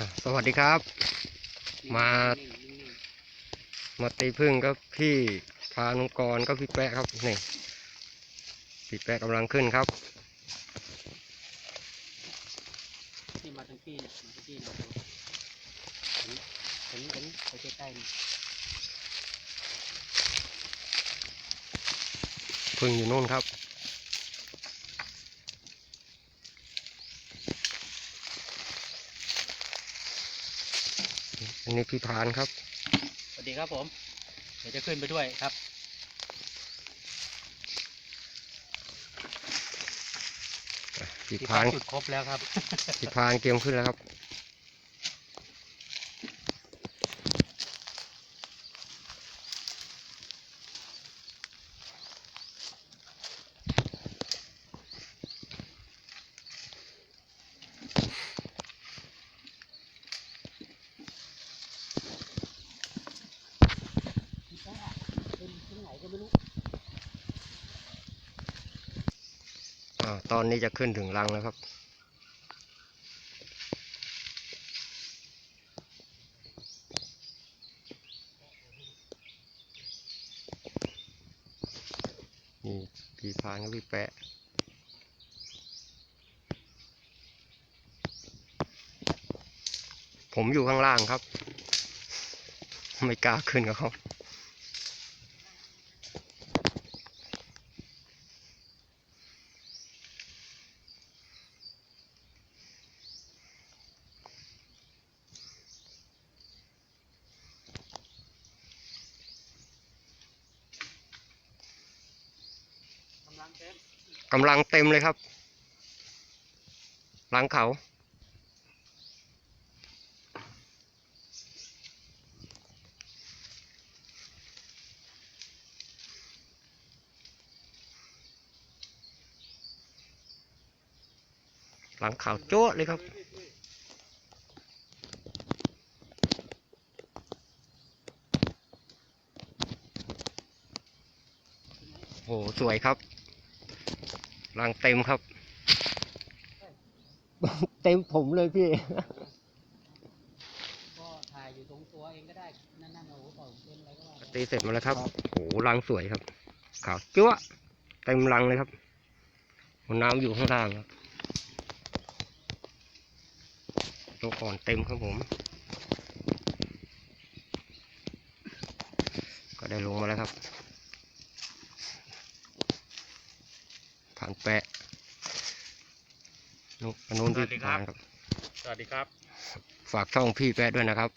อะสวัสดีครับ มา มาตีพึ่งก็พี่พานุกรก็พี่แปะครับนี่พี่แปะกำลังขึ้นครับนี่มาทั้งปีเนี่ยมาทั้งปีเนี่ยเห็นเห็นเห็นไปใกล้ๆนี่พึ่งอยู่นู่นครับ อันนี้พี่พานครับ สวัสดีครับผม เดี๋ยวจะขึ้นไปด้วยครับ พี่ที่พานจุดครบแล้วครับ พี่พานเกมขึ้นแล้วครับ ขึ้นที่ไหนก็ไม่รู้ อ่า ตอนนี้จะขึ้นถึงรังแล้วครับ นี่พี่พานกับพี่แปะผมอยู่ข้างล่างครับ ไม่กล้าขึ้นกับเขา กำลังเต็มเลยครับ หลังเขาหลังเขาโจ้เลยครับ โอ้โหสวยครับ รังเต็มครับ เต็มผมเลยพี่ ก็ถ่ายอยู่ตรงตัวเองก็ได้ นั่นนั่นโอ้โหเปล่าเป็นอะไรก็ว่าไปตีเสร็จมาแล้วครับ โอ้โหรังสวยครับขาวจั๊วะเต็มรังเลยครับหัวน้ำอยู่ข้างล่างครับตัวก่อนเต็มครับผม ก็ได้ลงมาแล้วครับ ผ่านแปะนุอันนู้นพี่ผ่านครับ สวัสดีครับ ฝากช่องพี่แปะด้วยนะครับ